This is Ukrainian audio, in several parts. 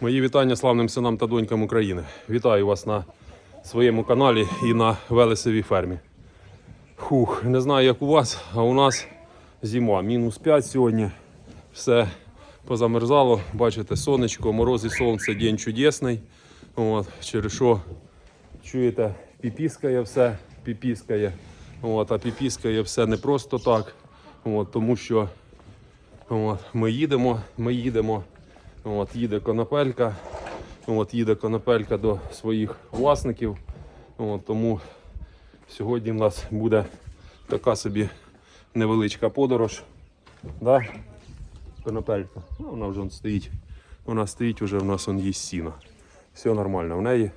Мої вітання славним синам та донькам України. Вітаю вас на своєму каналі і на Велесовій фермі. Хух, не знаю, як у вас, а у нас зима. Мінус 5 сьогодні. Все позамерзало. Бачите, сонечко, мороз і сонце, день чудесний. От, через що чуєте, піпіскає все, піпіскає. От, а піпіскає все не просто так. От, тому що От, ми їдемо, ми їдемо. От, їде конопелька. От, їде конопелька до своїх власників. От, тому сьогодні в нас буде така собі невеличка подорож. Да? Конопелька. Ну, вона вже стоїть. Вона стоїть, вже в нас є сіно. Все нормально в неї.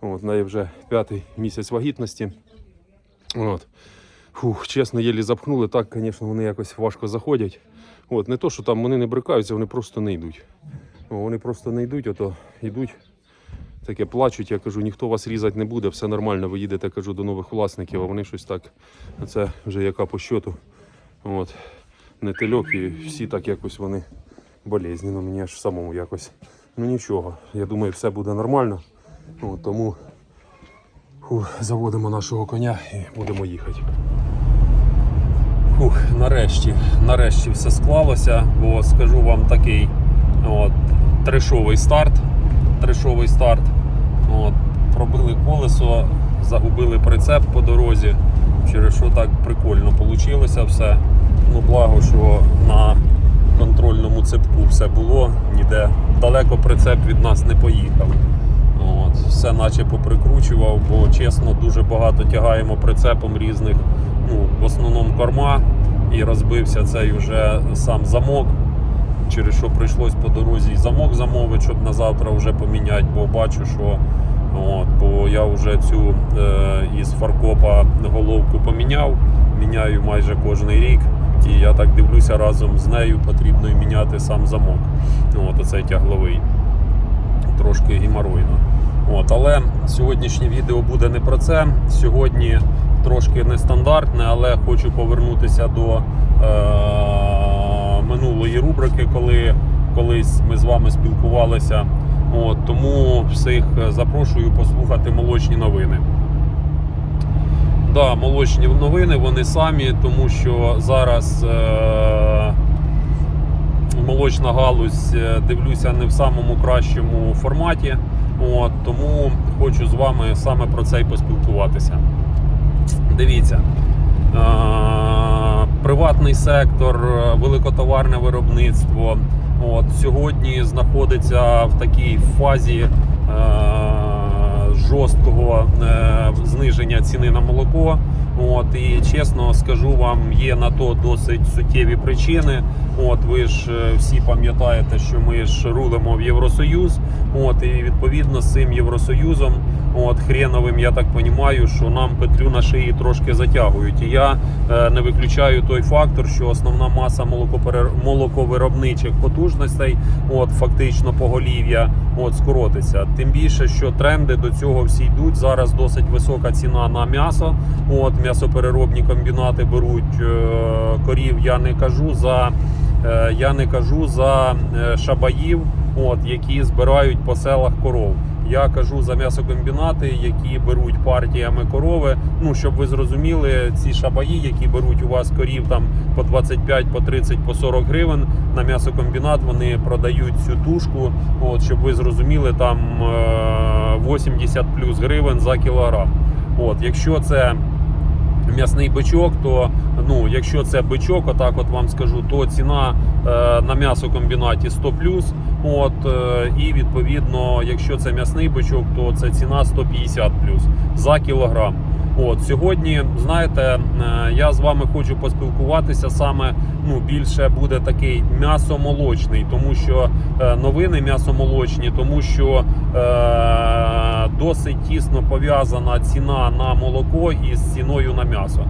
От, в неї вже п'ятий місяць вагітності. От. Фух, чесно, єлі запхнули. Так, звісно, вони якось важко заходять. От, не то, що там вони не брикаються, вони просто не йдуть. Вони просто не йдуть, ото йдуть, таке плачуть. Я кажу, ніхто вас різати не буде, все нормально, ви їдете, кажу, до нових власників, а вони щось так. Це вже яка по щоту. От, не тельок, і всі так якось вони болезні. Ну мені аж самому якось. Ну нічого. Я думаю, все буде нормально. От, тому фух, заводимо нашого коня і будемо їхати. Фух, нарешті, нарешті все склалося, бо скажу вам такий от, трешовий старт. Трешовий старт. От, пробили колесо, загубили прицеп по дорозі, через що так прикольно вийшло все. Ну, благо, що на контрольному цепку все було, ніде далеко прицеп від нас не поїхав. От, все наче поприкручував, бо чесно, дуже багато тягаємо прицепом різних, ну, в основному корма, і розбився цей вже сам замок. Через що прийшлось по дорозі і замок замовити, щоб на завтра вже поміняти, бо бачу, що от, бо я вже цю е, із фаркопа головку поміняв, міняю майже кожен рік. І я так дивлюся, разом з нею потрібно і міняти сам замок. От оцей тягловий трошки геморойно. От, але сьогоднішнє відео буде не про це. Сьогодні трошки нестандартне, але хочу повернутися до е- минулої рубрики, коли колись ми з вами спілкувалися. От, тому всіх запрошую послухати молочні новини. Да, молочні новини вони самі, тому що зараз е- молочна галузь е, дивлюся не в самому кращому форматі. От, тому хочу з вами саме про це і поспілкуватися. Дивіться. Приватний сектор, великотоварне виробництво от, сьогодні знаходиться в такій фазі е, жорсткого е, зниження ціни на молоко. От, і чесно скажу вам, є на то досить суттєві причини. От ви ж е, всі пам'ятаєте, що ми ж рулимо в Євросоюз. От, і відповідно з цим Євросоюзом, от хреновим, я так розумію, що нам петлю на шиї трошки затягують. І я е, не виключаю той фактор, що основна маса молокоперер... молоковиробничих потужностей, от фактично поголів'я, от скоротиться. Тим більше, що тренди до цього всі йдуть. Зараз досить висока ціна на м'ясо. От м'ясопереробні комбінати беруть е, корів. Я не кажу за. Е, Я не кажу за е, шабаїв, от, які збирають по селах коров. Я кажу за м'ясокомбінати, які беруть партіями корови. Ну щоб ви зрозуміли, ці шабаї, які беруть у вас корів там по 25, по 30, по 40 гривень на м'ясокомбінат, вони продають цю тушку. От щоб ви зрозуміли, там е, 80 плюс гривень за кілограм. От, якщо це м'ясний бичок, то ну, якщо це бичок, отак от вам скажу, то ціна е, на м'ясокомбінаті 100 плюс. От, е, і відповідно, якщо це м'ясний бичок, то це ціна 150 плюс за кілограм. От сьогодні, знаєте, е, я з вами хочу поспілкуватися саме ну більше буде такий м'ясомолочний, тому що е, новини м'ясомолочні, тому що е, досить тісно пов'язана ціна на молоко із ціною на м'ясо.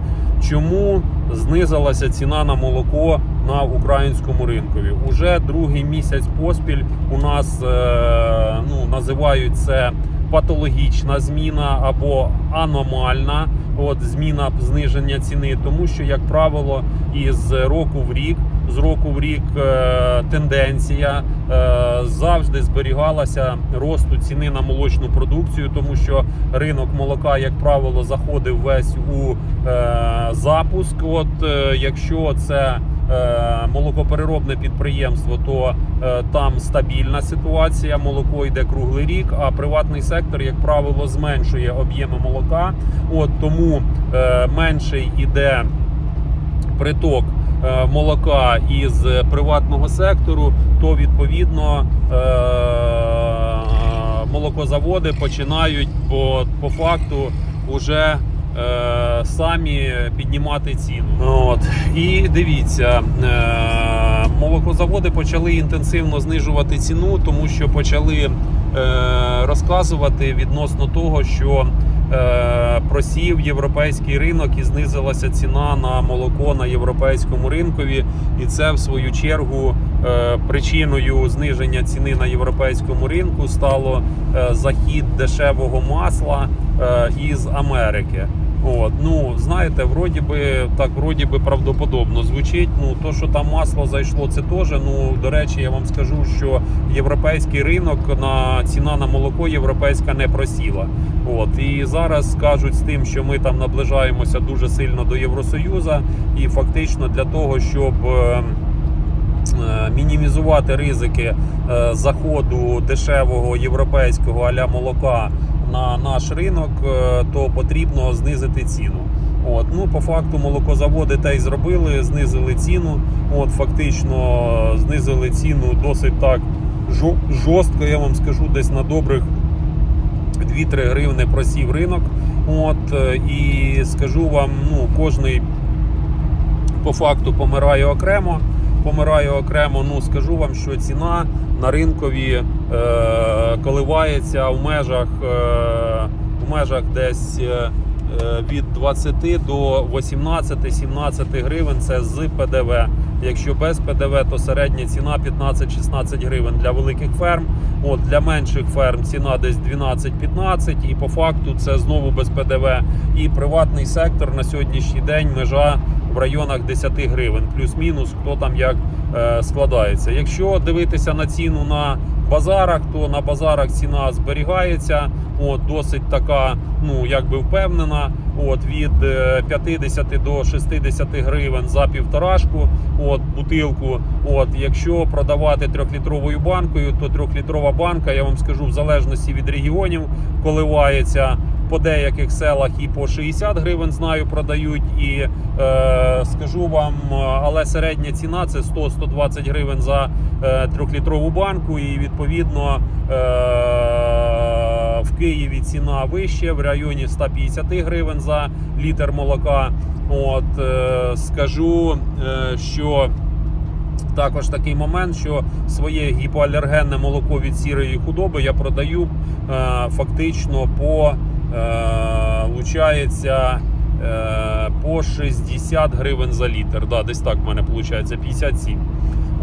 Чому знизилася ціна на молоко на українському ринкові? Уже другий місяць поспіль у нас е, ну, називають це патологічна зміна або аномальна от зміна зниження ціни, тому що, як правило, із року в рік з року в рік е, тенденція. Е, Завжди зберігалася росту ціни на молочну продукцію, тому що ринок молока, як правило, заходив весь у е, запуск. От якщо це молокопереробне підприємство, то е, там стабільна ситуація. Молоко йде круглий рік. А приватний сектор, як правило, зменшує об'єми молока. От тому е, менший іде приток е, молока із приватного сектору, то відповідно е, молокозаводи починають по, по факту уже е, самі піднімати ціну. От. І дивіться, е, молокозаводи почали інтенсивно знижувати ціну, тому що почали е, розказувати відносно того, що е, просів європейський ринок і знизилася ціна на молоко на європейському ринкові, і це в свою чергу причиною зниження ціни на європейському ринку стало е, захід дешевого масла е, із Америки. От, ну знаєте, вроді би так, вроді би правдоподобно звучить. Ну то, що там масло зайшло, це теж. Ну до речі, я вам скажу, що європейський ринок на ціна на молоко європейська не просіла. От і зараз кажуть з тим, що ми там наближаємося дуже сильно до Євросоюзу, і фактично для того, щоб е, е, мінімізувати ризики е, заходу дешевого європейського аля молока на наш ринок, е, то потрібно знизити ціну. От, ну по факту молокозаводи те й зробили, знизили ціну. От фактично знизили ціну досить так жорстко. Я вам скажу, десь на добрих 2-3 гривни просів ринок. От е, і скажу вам, ну кожний по факту помирає окремо. Помирає окремо. Ну скажу вам, що ціна на ринкові е, коливається в межах, е, в межах десь е, від 20 до 18-17 гривень. Це з ПДВ. Якщо без ПДВ, то середня ціна 15-16 гривень для великих ферм. От для менших ферм ціна десь 12-15, і по факту це знову без ПДВ. І приватний сектор на сьогоднішній день межа в районах 10 гривень, плюс-мінус, хто там як е, складається. Якщо дивитися на ціну на базарах, то на базарах ціна зберігається. От досить така, ну якби впевнена. От від е, 50 до 60 гривень за півторашку. От бутилку. От, якщо продавати трьохлітровою банкою, то трьохлітрова банка, я вам скажу, в залежності від регіонів, коливається по деяких селах і по 60 гривень знаю, продають. І е, скажу вам, е, але середня ціна це 100-120 гривень за е, трьохлітрову банку, і відповідно. Е, в Києві ціна вище, в районі 150 гривень за літр молока. От е, скажу, е, що також такий момент, що своє гіпоалергенне молоко від сірої худоби я продаю е, фактично по е, лучається е, по 60 гривень за літр. Да, десь так в мене виходить 57.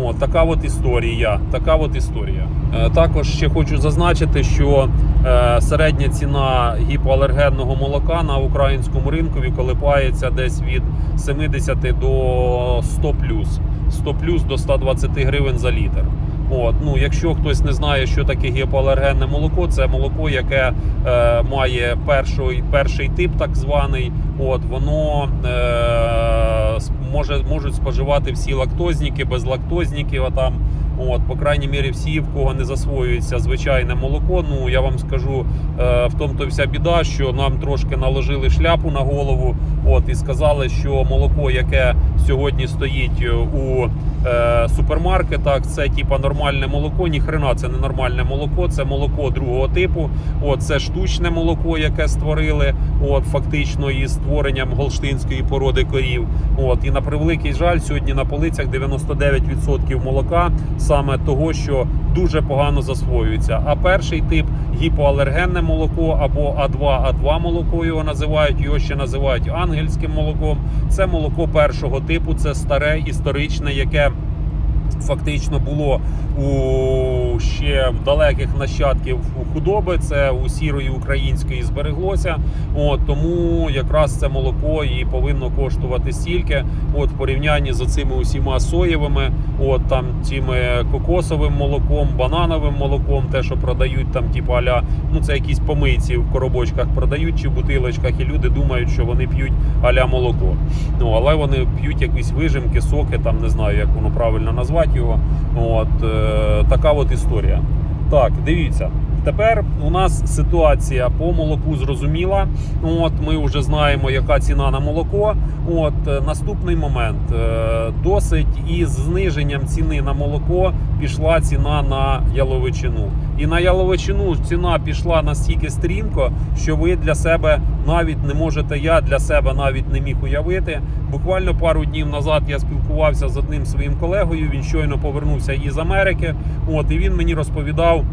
От, така от історія. Така от історія. Е, також ще хочу зазначити, що е, середня ціна гіпоалергенного молока на українському ринкові колипається десь від 70 до 100 плюс. 100 плюс до 120 гривень за літр. От, ну, якщо хтось не знає, що таке гіпоалергенне молоко, це молоко, яке е, має перший, перший тип, так званий. От, воно е, може, можуть споживати всі лактозніки, безлактозніки. Отам, от, по крайній мірі, всі, в кого не засвоюється звичайне молоко. Ну я вам скажу, е, в тому то вся біда, що нам трошки наложили шляпу на голову. От і сказали, що молоко, яке сьогодні стоїть у е, супермаркетах, це типа нормальне молоко. Ніхрена це не нормальне молоко, це молоко другого типу. От це штучне молоко, яке створили. От фактично із створенням голштинської породи корів. От і на превеликий жаль, сьогодні на полицях 99% молока саме того, що дуже погано засвоюється. А перший тип гіпоалергенне молоко або А2, А2 молоко його називають. Його ще називають ангельським молоком. Це молоко першого типу, це старе історичне, яке фактично було у ще в далеких нащадків худоби, це у сірої української збереглося. От тому якраз це молоко і повинно коштувати стільки. От в порівнянні з цими усіма соєвими, от там тими кокосовим молоком, банановим молоком, те, що продають там, типу аля, ну це якісь помийці в коробочках продають чи бутилочках, і люди думають, що вони п'ють аля молоко. Ну але вони п'ють якісь вижимки, соки, там не знаю, як воно правильно назвати його. От е, така от історія. Так, дивіться. Тепер у нас ситуація по молоку зрозуміла. От ми вже знаємо, яка ціна на молоко. От е, наступний момент. Е, Досить із зниженням ціни на молоко пішла ціна на яловичину. І на яловичину ціна пішла настільки стрімко, що ви для себе навіть не можете. Я для себе навіть не міг уявити. Буквально пару днів назад я спілкувався з одним своїм колегою. Він щойно повернувся із Америки. От і він мені розповідав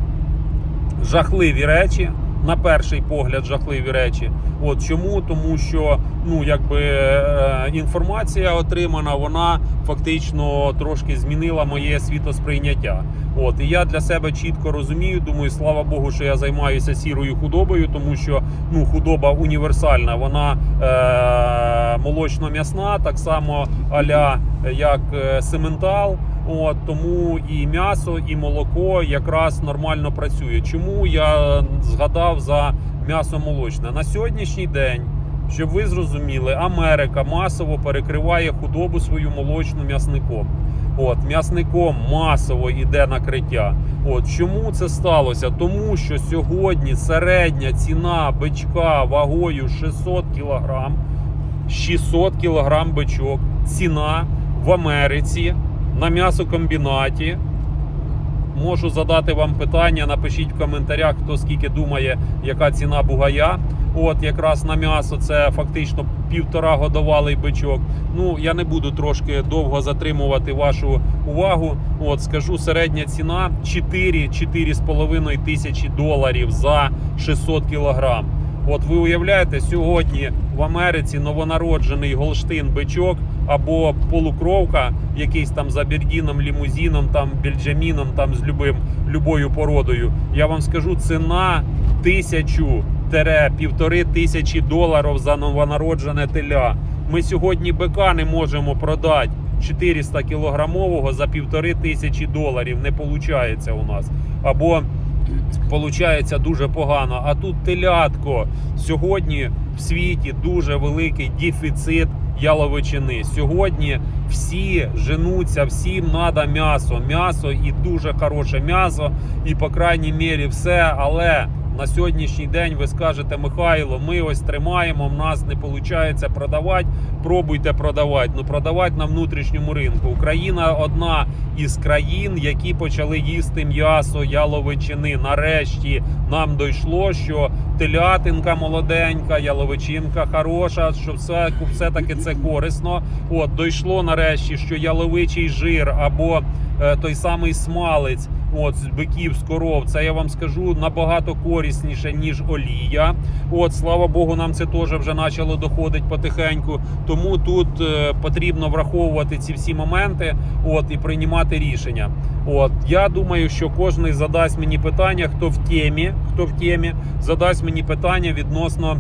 жахливі речі. На перший погляд, жахливі речі. От чому? Тому що ну якби е, інформація отримана, вона фактично трошки змінила моє світосприйняття. От і я для себе чітко розумію. Думаю, слава Богу, що я займаюся сірою худобою, тому що ну худоба універсальна, вона е- молочно-м'ясна, так само аля як е, сементал. От тому і м'ясо, і молоко якраз нормально працює. Чому я згадав за м'ясо молочне на сьогоднішній день? Щоб ви зрозуміли, Америка масово перекриває худобу свою молочну м'ясником. От м'ясником масово йде накриття. От чому це сталося? Тому що сьогодні середня ціна бичка вагою 600 кг, 600 кг бичок, ціна в Америці на м'ясокомбінаті. Можу задати вам питання. Напишіть в коментарях, хто скільки думає, яка ціна бугая. От якраз на м'ясо це фактично півтора годовалий бичок. Ну я не буду трошки довго затримувати вашу увагу. От скажу середня ціна 4-4,5 тисячі доларів за 600 кілограм. От ви уявляєте, сьогодні в Америці новонароджений голштин бичок або полукровка, якийсь там з абердіном, лімузином, там бельджаміном, там з любим любою породою. Я вам скажу, ціна тисячу півтори тисячі доларів за новонароджене теля. Ми сьогодні бика не можемо продати 400 кілограмового за півтори тисячі доларів. Не виходить у нас. Або Получається дуже погано. А тут телятко сьогодні в світі дуже великий дефіцит яловичини. Сьогодні всі женуться, всім треба м'ясо. М'ясо і дуже хороше м'ясо, і по крайній мірі все. Але на сьогоднішній день ви скажете, Михайло, ми ось тримаємо, в нас не виходить продавати. Пробуйте продавати. Ну продавати на внутрішньому ринку. Україна одна із країн, які почали їсти м'ясо яловичини. Нарешті нам дійшло, що телятинка молоденька, яловичинка хороша, що все, все таки це корисно. От дійшло нарешті, що яловичий жир або е, той самий смалець. От з биків з коров, це я вам скажу набагато корисніше ніж олія. От слава Богу, нам це теж вже почало доходити потихеньку. Тому тут е, потрібно враховувати ці всі моменти, от і приймати рішення. От я думаю, що кожен задасть мені питання, хто в темі, хто в темі, задасть мені питання відносно.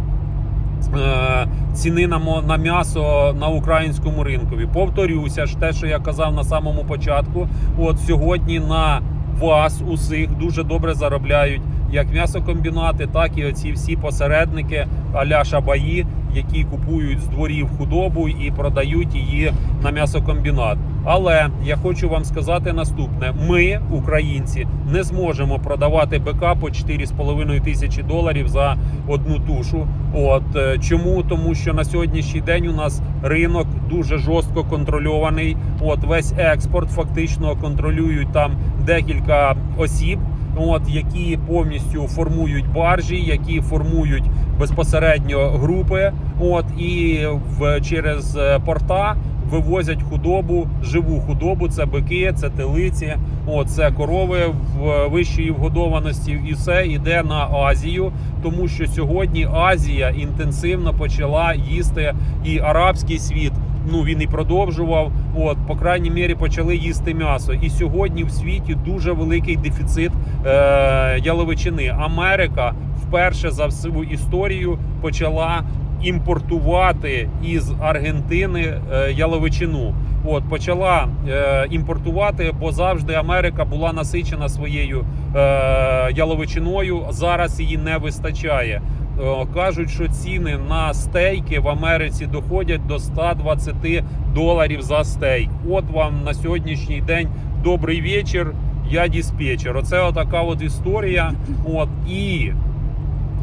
е, Ціни на на м'ясо на українському ринкові. Повторюся ж те, що я казав на самому початку. От сьогодні на вас усіх дуже добре заробляють як м'ясокомбінати, так і оці всі посередники аля шабаї, які купують з дворів худобу і продають її на м'ясокомбінат. Але я хочу вам сказати наступне: ми, українці, не зможемо продавати БК по 4,5 тисячі доларів за одну тушу. От е, чому? Тому що на сьогоднішній день у нас ринок дуже жорстко контрольований. От весь експорт фактично контролюють там декілька осіб. От які повністю формують баржі, які формують безпосередньо групи. От і в через е, порта вивозять худобу, живу худобу. Це бики, це телиці, от це корови в вищої вгодованості, і все йде на Азію, тому що сьогодні Азія інтенсивно почала їсти і арабський світ. Ну він і продовжував. От, по крайній мірі, почали їсти м'ясо. І сьогодні в світі дуже великий дефіцит е, яловичини. Америка вперше за всю історію почала імпортувати із Аргентини е, яловичину. От почала е, імпортувати, бо завжди Америка була насичена своєю е, яловичиною. Зараз її не вистачає. Е, Кажуть, що ціни на стейки в Америці доходять до 120 доларів за стейк. От вам на сьогоднішній день добрий вечір. Я диспетчер. Оце отака от історія. От і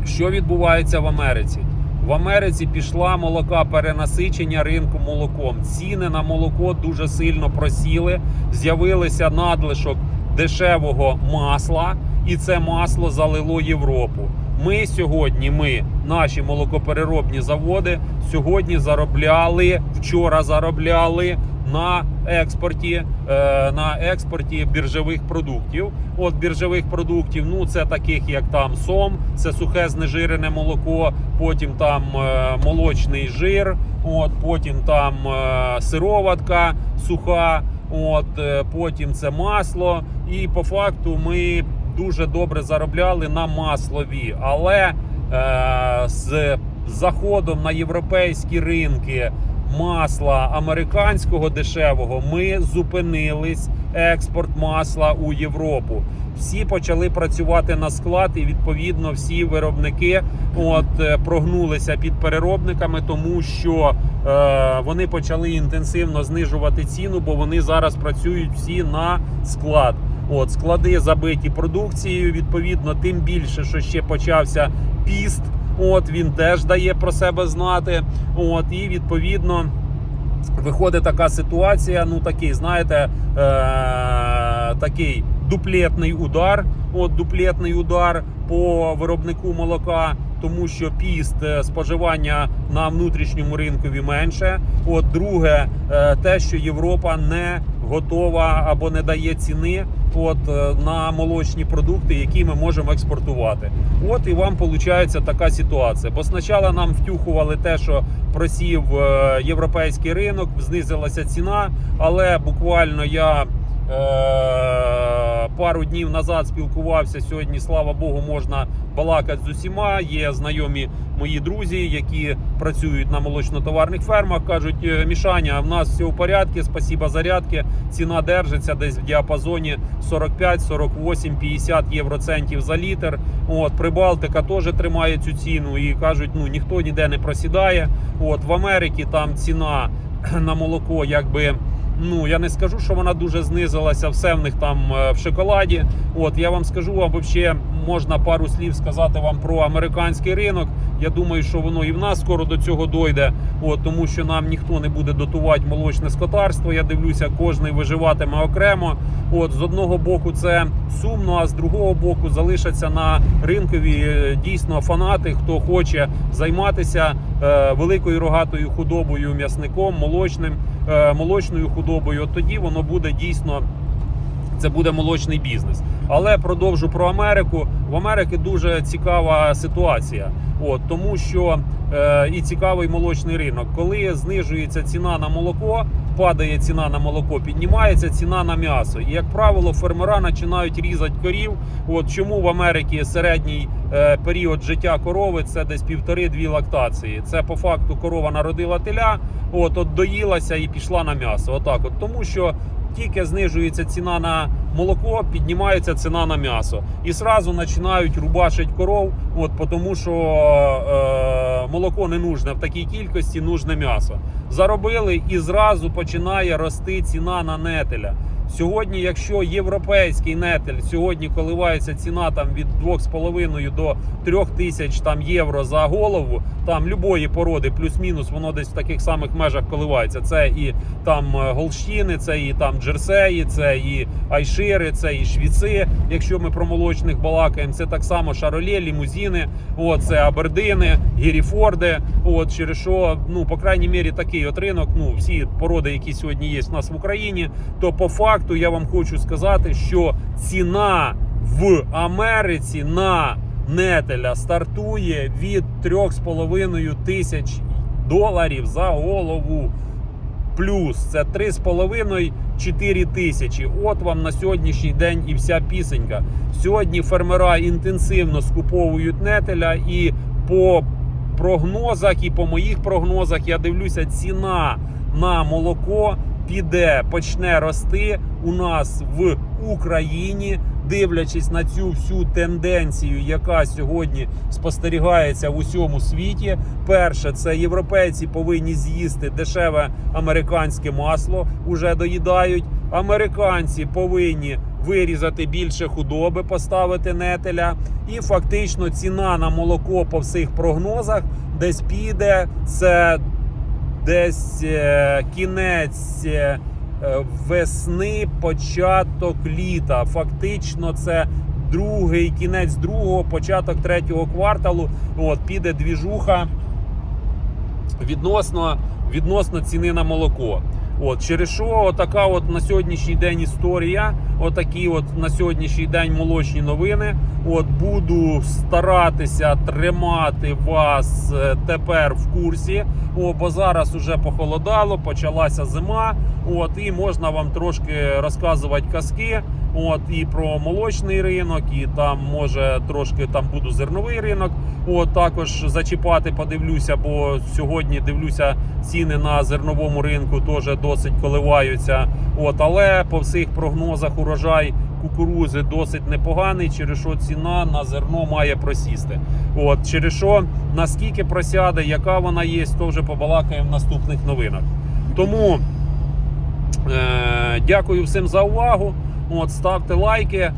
що відбувається в Америці? В Америці пішла молока перенасичення ринку молоком. Ціни на молоко дуже сильно просіли. З'явилися надлишок дешевого масла, і це масло залило Європу. Ми сьогодні, ми, наші молокопереробні заводи, сьогодні заробляли, вчора заробляли на експорті, е, на експорті біржових продуктів. От біржових продуктів, ну це таких як там сом, це сухе знежирене молоко, потім там е, молочний жир, от потім там е, сироватка суха, от потім це масло. І по факту ми дуже добре заробляли на маслові, але е, з заходом на європейські ринки масла американського дешевого ми зупинились експорт масла у Європу. Всі почали працювати на склад, і відповідно всі виробники от е, прогнулися під переробниками, тому що е, вони почали інтенсивно знижувати ціну, бо вони зараз працюють всі на склад. От склади забиті продукцією. Відповідно, тим більше, що ще почався піст. От він теж дає про себе знати. От і відповідно виходить така ситуація. Ну такий, знаєте, е- такий дуплетний удар. От дуплетний удар по виробнику молока. Тому що піст е, споживання на внутрішньому ринкові менше. От друге, е, те, що Європа не готова або не дає ціни от е, на молочні продукти, які ми можемо експортувати. От і вам виходить така ситуація. Бо спочатку нам втюхували те, що просів європейський ринок, знизилася ціна, але буквально я. Е, пару днів назад спілкувався сьогодні. Слава Богу, можна балакати з усіма. Є знайомі мої друзі, які працюють на молочно-товарних фермах. кажуть, «Е, Мішаня, в нас все в порядку, спасіба зарядки. Ціна держиться десь в діапазоні 45, 48, 50 євроцентів за літр. От Прибалтика теж тримає цю ціну і кажуть, ну ніхто ніде не просідає. От в Америці там ціна на молоко, якби. Ну я не скажу, що вона дуже знизилася. Все в них там е, в шоколаді. От я вам скажу, або ще можна пару слів сказати вам про американський ринок. Я думаю, що воно і в нас скоро до цього дойде. От тому, що нам ніхто не буде дотувати молочне скотарство. Я дивлюся, кожний виживатиме окремо. От з одного боку це сумно, а з другого боку залишаться на ринкові е, дійсно фанати, хто хоче займатися е, великою рогатою худобою, м'ясником, молочним, е, молочною худобою. От тоді воно буде дійсно. Це буде молочний бізнес. Але продовжу про Америку. В Америці дуже цікава ситуація. От тому, що е, і цікавий молочний ринок. Коли знижується ціна на молоко, падає ціна на молоко, піднімається ціна на м'ясо. І як правило, фермера починають різати корів. От чому в Америці середній е, період життя корови це десь півтори-дві лактації. Це по факту корова народила теля, от, от доїлася і пішла на м'ясо. Отак, от тому що тільки знижується ціна на молоко, піднімається ціна на м'ясо. І сразу починають рубашити коров, от, тому що е, молоко не нужне в такій кількості, нужне м'ясо. Заробили і зразу починає рости ціна на нетеля. Сьогодні, якщо європейський нетель сьогодні коливається ціна там від 2,5 до 3 тисяч там євро за голову, там любої породи, плюс-мінус, воно десь в таких самих межах коливається. Це і там е, голщини, це і там джерсеї, це і айшири, це і швіци. Якщо ми про молочних балакаємо, це так само шаролє, лімузіни, от це абердини, гіріфорди. От через що, ну по крайній мірі, такий от ринок. Ну всі породи, які сьогодні є в нас в Україні, то по факту я вам хочу сказати, що ціна в Америці на нетеля стартує від 3,5 тисяч доларів за голову. плюс. Це 3,5-4 тисячі. От вам на сьогоднішній день і вся пісенька. Сьогодні фермера інтенсивно скуповують нетеля і по прогнозах, і по моїх прогнозах я дивлюся, ціна на молоко піде, почне рости у нас в Україні, дивлячись на цю всю тенденцію, яка сьогодні спостерігається в усьому світі. Перше, це європейці повинні з'їсти дешеве американське масло, уже доїдають. Американці повинні вирізати більше худоби, поставити нетеля. І фактично ціна на молоко по всіх прогнозах десь піде. Це десь е, кінець е, е, весни, початок літа. Фактично, це другий кінець другого, початок третього кварталу. От піде двіжуха відносно, відносно ціни на молоко. От через що така от на сьогоднішній день історія, отакі от на сьогоднішній день молочні новини. От буду старатися тримати вас е, тепер в курсі. О, бо зараз уже похолодало, почалася зима. От і можна вам трошки розказувати казки. От і про молочний ринок, і там може трошки там буду зерновий ринок. От також зачіпати, подивлюся, бо сьогодні дивлюся ціни на зерновому ринку теж досить коливаються. От, але по всіх прогнозах урожай кукурузи досить непоганий, через що ціна на зерно має просісти. От через що наскільки просяде, яка вона є, то вже побалакаємо в наступних новинах. Тому е, дякую всім за увагу. От, ставте лайки, е,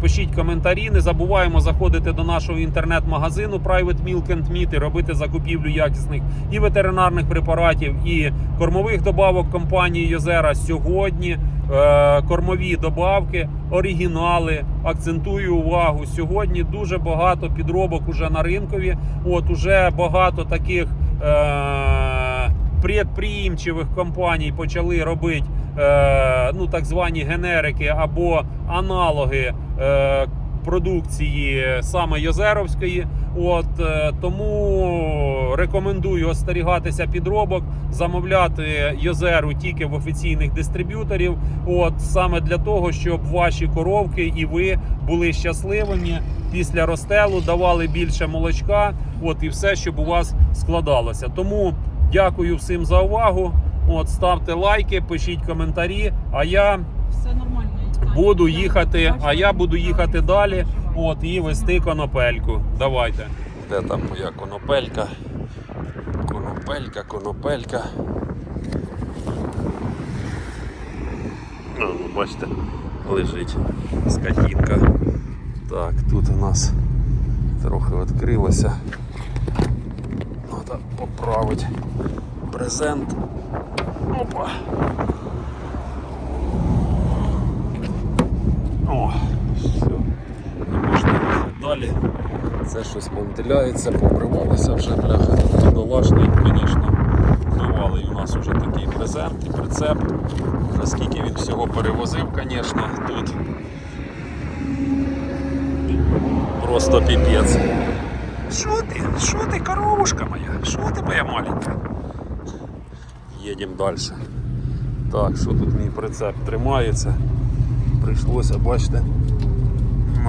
пишіть коментарі. Не забуваємо заходити до нашого інтернет-магазину Private Milk and Meat і робити закупівлю якісних і ветеринарних препаратів, і кормових добавок компанії Йозера. Сьогодні е, кормові добавки, оригінали. Акцентую увагу. Сьогодні дуже багато підробок уже на ринкові. От уже багато таких. Е, Предприємчивих компаній почали робити ну, так звані генерики або аналоги е, продукції саме Йозеровської. От е, тому рекомендую остерігатися підробок, замовляти Йозеру тільки в офіційних дистриб'юторів. От саме для того, щоб ваші коровки і ви були щасливими після розстелу, давали більше молочка. От і все, щоб у вас складалося. Тому дякую всім за увагу. От ставте лайки, пишіть коментарі. А я Все нормально. Буду їхати, а я буду їхати далі. От і вести конопельку. Давайте. Де там моя конопелька? Конопелька, конопелька. Ну, бачите, лежить скотінка. Так, тут у нас трохи відкрилося. Треба поправити презент. Опа. О, все. Не можна далі. Це щось мантиляється, побривалося вже бляха. Долашний, звісно, бувалий у нас вже такий презент і прицеп. Вже скільки він всього перевозив, звісно, тут. Просто піпець. Що ти? Що ти, коровушка моя? Що ти моя маленька? Їдемо далі. Так, що тут мій прицеп тримається. Прийшлося, бачите,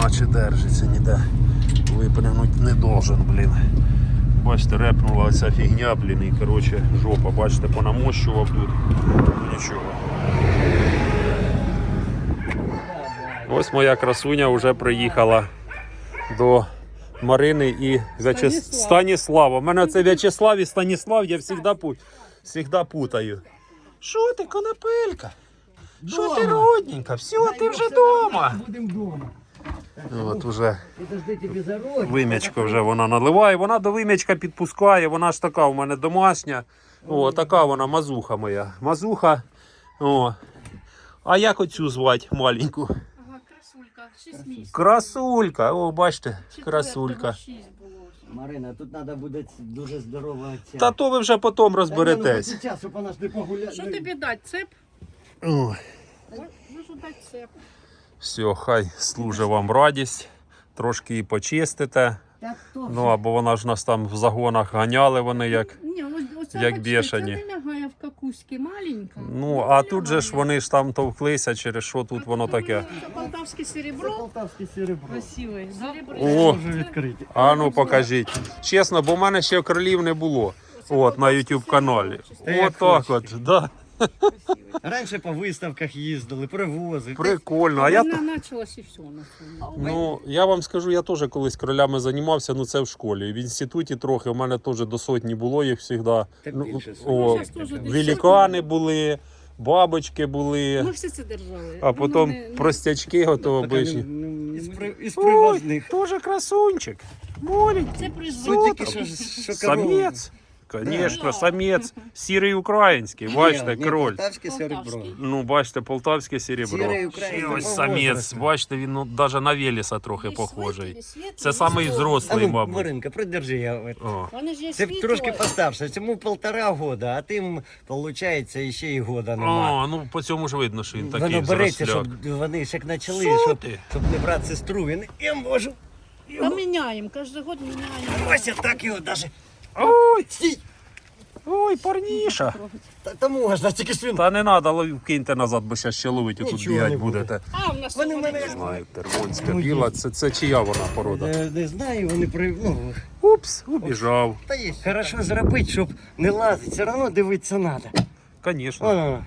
наче держиться ніде. Випрямуть не должен, блін. Бачите, репнула ця фігня, блін, і коротше жопа, бачите, понамощував тут. Ну, Нічого. Ось моя красуня вже приїхала до Марини і Вячес... Станіслав. Станіслава. У мене це В'ячеслав і Станіслав, я завжди, пу... завжди путаю. Що ти, конопелька? Що ти родненька? Все, ти вже вдома. Будемо вдома. От уже роль. вим'ячко вже вона наливає. Вона до вим'ячка підпускає. Вона ж така у мене домашня. О, така вона мазуха моя. Мазуха. О. А як оцю звати маленьку? Ага, красулька, 6 місяців. Красулька. О, бачите, красулька. Марина, тут треба буде дуже здорова ця. Та то ви вже потім Та ну, розберетесь. час, щоб вона ж не погуляла. Що тобі дати? Цеп? Ой. Можу дати цеп. Все, хай служить вам радість. Трошки і почистите. Та то Ну, або вона ж нас там в загонах ганяли вони як. Ні, ось, оце Як бешені. Це не лягає в каку. кузьки маленька. Ну, а тут же ж вони ж там товклися, через що тут воно таке. Це полтавське Це серебро. полтавське серебро. Красиве. Серебро. О, Може відкрити. а ну покажіть. Чесно, бо в мене ще кролів не було. От на YouTube каналі. От так от, да. Раніше по виставках їздили, привозили. Прикольно. А я Вона почалась і все на цьому. Ну, я вам скажу, я теж колись кролями займався, ну це в школі. В інституті трохи, у мене теж до сотні було їх завжди. Та Ну, більше о, теж десь великани були, бабочки Ми були, все це держали. а Ну, потім простячки готові не- не- Із при- із Ой, привозних. теж красунчик. Маленький. Це тільки що, що корова. Самець. Звісно, самець. Сірий український. Бачите, кроль. Полтавське серебро. Ну, бачите, полтавське серебро. Сірий український Ще ось самець. Бачите, він ну, навіть на Веліса трохи похожий. Це самий. А взрослий, ну, мабуть. Маринка, придержи я. от. О. Вони ж є Це світло. трошки постарше, цьому полтора года, а тим, виходить, ще й года нема. О, ну по цьому ж видно, що він такий Воно береться, взросляк. щоб вони ж як почали, Що щоб, ти? щоб не брати сестру. Він я можу. Та міняємо, кожен год міняємо. Ось я так його даже. Ой, Стій! ой, парніша. Та, та можна, тільки ж він. Та не треба, лов- киньте назад, бо зараз ще ловить і тут Нічого бігати не буде. будете. А, в нас Вони мене- Знаю, термонська біла, це, це чия вона порода? Не, не знаю, вони при. Ну, Упс, убіжав. та є. Хорошо зробити, щоб не лазити, все одно дивитися треба. Звісно.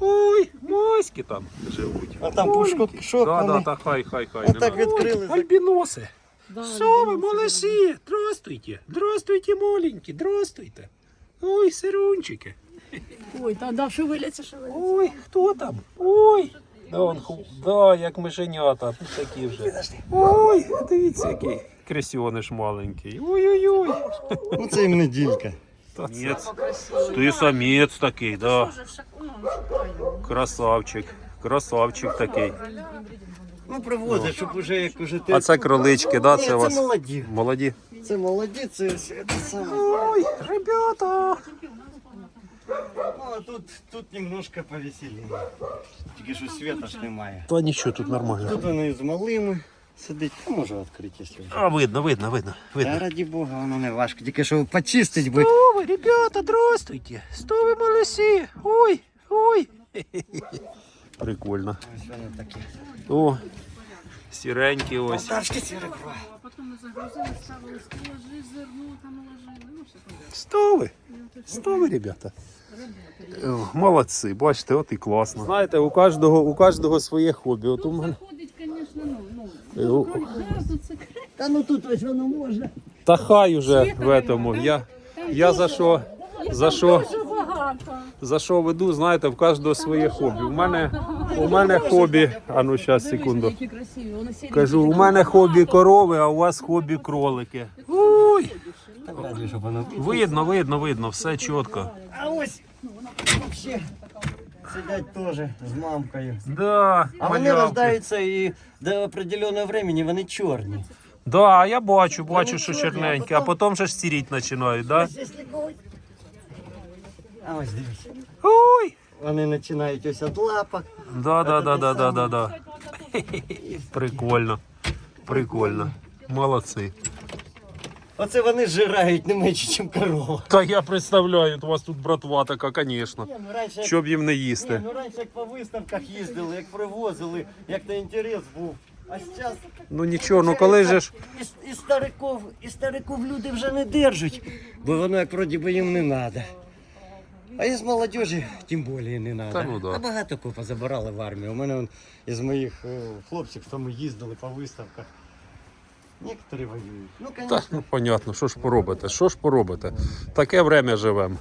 Ой, моськи там живуть. А там пушку шок, Да, да, вони. та хай, хай, хай. Отак надо. відкрили. Ой, Альбіноси. Що ви, дивіться. Здравствуйте. Здравствуйте, маленькі, здравствуйте. Ой, сирунчики. Ой, та да, шевеляться, шевеляться. Ой, хто там? Ой. Да, он, да, як мишенята, такі вже. Ой, дивіться, який кресіониш маленький. Ой-ой-ой. Ну це іменно ділька. Самець. Ти самець такий, да. Ну. Красавчик. Красавчик такий. Ну привозять, щоб уже як уже ти. А це кролички, да, Ні, це у вас? молоді. Молоді. Це молоді, це все це саме. Ой, ребята. Ну, а тут, тут немножко повеселее. Тільки що світа ж немає. Та нічого, тут нормально. Тут вони з малими сидить, а може відкрити, якщо. А, видно, видно, видно, Та видно. раді Бога, воно не важко. Тільки що почистить би. Что вы, ребята, здравствуйте. Что вы, малыши? Ой, ой. Прикольно. Ось. О, сіренькі ось. Полтавське серебро. А потім ми загрузили, ставили стелажі, зерно там уложили. Ну, все ребята? О, Молодці, бачите, от і класно. Знаєте, у кожного, у кожного своє хобі. От у мене. звісно, ну, Е, ну, газу, це Та ну тут ось воно можна. Та хай уже в этому. Я, я за що, за що. За що веду, знаєте, в кожного своє хобі. У мене, у мене хобі. А ну зараз, секунду. Кажу, у мене хобі корови, а у вас хобі кролики. Воно. Видно, видно, видно, все чітко. А ось сидять теж з мамкою. Да, А вони малявки. рождаються і до определеного времени вони чорні. Да, я бачу, бачу, що чорненькі, а потім же ж сіріть починають, да? А ось дивіться. Ой! Вони починають ось від лапок. Да, да, да, да, да, да, да. Прикольно. Прикольно. Молодці. Оце вони жирають не менше, ніж корова. Та я представляю, у вас тут братва така, звісно. Ні, ну раніше, Щоб їм не Ні, їсти. ну раніше як по виставках їздили, як привозили, як то інтерес був. А зараз Ну нічого, ну коли же ж. і, і стариків, і стариків люди вже не держать, бо воно як вроді би їм не треба. А із молодежі тим більше не треба. Та ну да. А багато кого забирали в армію. У мене он, із моїх е, хлопців, що ми їздили по виставках. Некоторі воюють. Ну, Та, звісно. ну понятно, що ж поробите, що ж поробите. Таке время живемо.